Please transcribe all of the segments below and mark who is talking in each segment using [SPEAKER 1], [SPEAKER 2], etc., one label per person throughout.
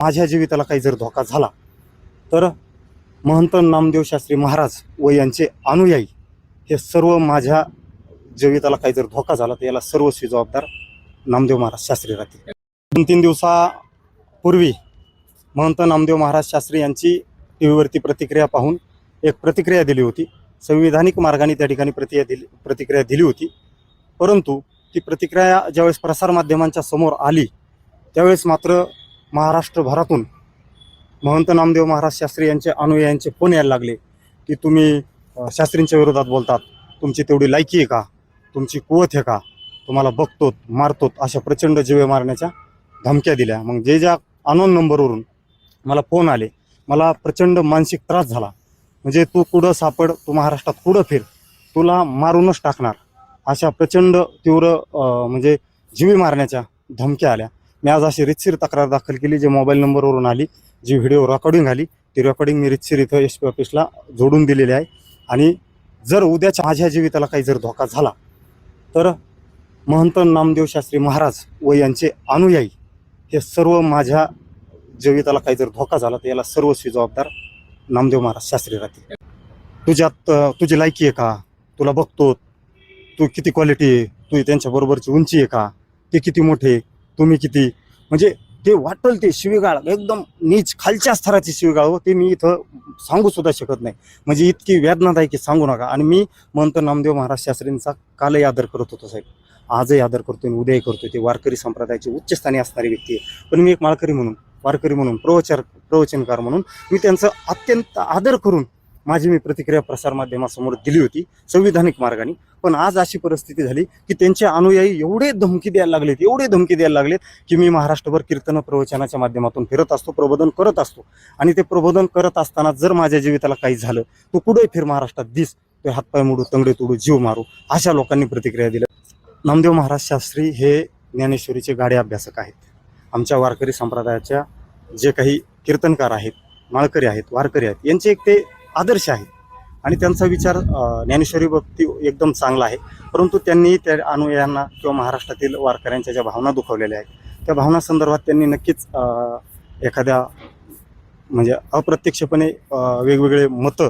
[SPEAKER 1] माझ्या जीविताला काही जर धोका झाला तर महंत नामदेव शास्त्री महाराज व यांचे अनुयायी हे सर्व माझ्या जीविताला काही जर धोका झाला तर याला सर्वस्वी जबाबदार नामदेव महाराज शास्त्री राहतील. दोन तीन दिवसापूर्वी महंत नामदेव महाराज शास्त्री यांची टी व्हीवरती प्रतिक्रिया पाहून एक प्रतिक्रिया दिली होती. संविधानिक मार्गाने त्या ठिकाणी प्रतिक्रिया दिली प्रतिक्रिया दिली होती. परंतु ती प्रतिक्रिया ज्यावेळेस प्रसारमाध्यमांच्या समोर आली त्यावेळेस मात्र महाराष्ट्रभरातून महंत नामदेव महाराज शास्त्री यांचे अनुयायांचे फोन यायला लागले की तुम्ही शास्त्रींच्या विरोधात बोलतात. तुमची तेवढी लायकी आहे का? तुमची कुवत आहे का? तुम्हाला बघतोत मारतोत अशा प्रचंड जीवे मारण्याच्या धमक्या दिल्या. मग जे ज्या अनोन नंबरवरून मला फोन आले मला प्रचंड मानसिक त्रास झाला. म्हणजे तू कुठं सापड तू महाराष्ट्रात कुठं फिर तुला मारूनच टाकणार. अशा प्रचंड तीव्र म्हणजे जीवी मारण्याच्या धमक्या आल्या. मी आज अशी रितसीर तक्रार दाखल केली जे मोबाईल नंबरवरून आली जी व्हिडिओ रेकॉर्डिंग आली ती रेकॉर्डिंग मी रितसीर इथं एस पी ऑफिसला जोडून दिलेली आहे. आणि जर उद्याच्या माझ्या जीविताला काही जर धोका झाला तर महंत नामदेव शास्त्री महाराज व यांचे अनुयायी हे सर्व माझ्या जीविताला काही जर धोका झाला तर याला सर्वस्वी जबाबदार नामदेव महाराज शास्त्री राहतील. तुझ्यात तुझी लायकी आहे का? तुला बघतो तू किती क्वालिटी आहे? तू त्यांच्याबरोबरची उंची आहे का? ते किती मोठे तुम्ही किती? म्हणजे ते वाटल ते शिवीगाळ एकदम नीच खालच्या स्तराची शिवीगाळ हो ते मी इथं सांगू सुद्धा शकत नाही. म्हणजे इतकी वेदनादायक की सांगू नका. आणि मी म्हणतो नामदेव महाराज शास्त्रींचा कालही आदर करत होतो साहेब. आजही आदर करतोय उद्याही करतोय ते वारकरी संप्रदायाची उच्चस्थानी असणारी व्यक्ती आहे. पण मी एक माळकरी म्हणून वारकरी म्हणून प्रवचर प्रवचनकार म्हणून मी त्यांचं अत्यंत आदर करून माझी मी प्रतिक्रिया प्रसारमाध्यमासमोर दिली होती संविधानिक मार्गाने. पण आज अशी परिस्थिती झाली की त्यांचे अनुयायी एवढे धमकी द्यायला लागलेत एवढे धमकी द्यायला लागलेत की मी महाराष्ट्रभर कीर्तन प्रवचनाच्या माध्यमातून फिरत असतो प्रबोधन करत असतो. आणि ते प्रबोधन करत असताना जर माझ्या जीविताला काही झालं तू कुठे फिर महाराष्ट्रात दिस ते हातपाय मोडू तंगडे तोडू जीव मारू अशा लोकांनी प्रतिक्रिया दिल्या नामदेव महाराज शास्त्री हे ज्ञानेश्वरीचे गाडे अभ्यासक आहेत. आमच्या वारकरी संप्रदायाच्या जे काही कीर्तनकार आहेत माळकरी आहेत वारकरी आहेत यांचे एक ते आदर्श आहेत आणि त्यांचा विचार ज्ञानेश्वरी बाबती एकदम चांगला आहे. परंतु त्यांनी त्या अनुयायांना किंवा महाराष्ट्रातील वारकऱ्यांच्या ज्या भावना दुखवलेल्या आहेत त्या भावना संदर्भात त्यांनी नक्कीच एखाद्या म्हणजे अप्रत्यक्षपणे वेगवेगळे मतं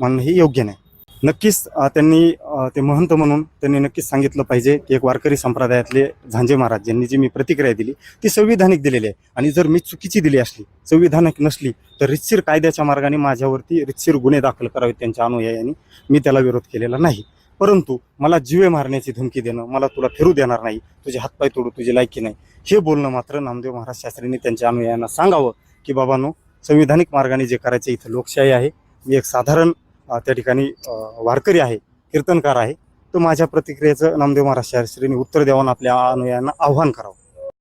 [SPEAKER 1] म्हणणं हे योग्य नाही. नक्कीच त्यांनी ते महंत म्हणून त्यांनी नक्कीच सांगितलं पाहिजे की एक वारकरी संप्रदायातले झांजे महाराज यांनी जी मी प्रतिक्रिया दिली ती संविधानिक दिलेली आहे. आणि जर मी चुकीची दिली असली संविधानिक नसली तर रितशीर कायद्याच्या मार्गाने माझ्यावरती रितशीर गुन्हे दाखल करावेत त्यांच्या अनुयायांनी. मी त्याला विरोध केलेला नाही. परंतु मला जीवे मारण्याची धमकी देणं मला तुला फिरू देणार नाही तुझे हातपाय तोडू तुझी लायकी नाही हे बोलणं मात्र नामदेव महाराज शास्त्रींनी त्यांच्या अनुयायांना सांगावं की बाबांनो संविधानिक मार्गाने जे करायचे इथं लोकशाही आहे. मी एक साधारण त्या ठिकाणी वारकरी आहे. कीर्तनकार आहे तर माझ्या प्रतिक्रियेचं नामदेव महाराज शास्त्रींनी उत्तर द्यावं आपल्या अनुयायांना आव्हान करावं.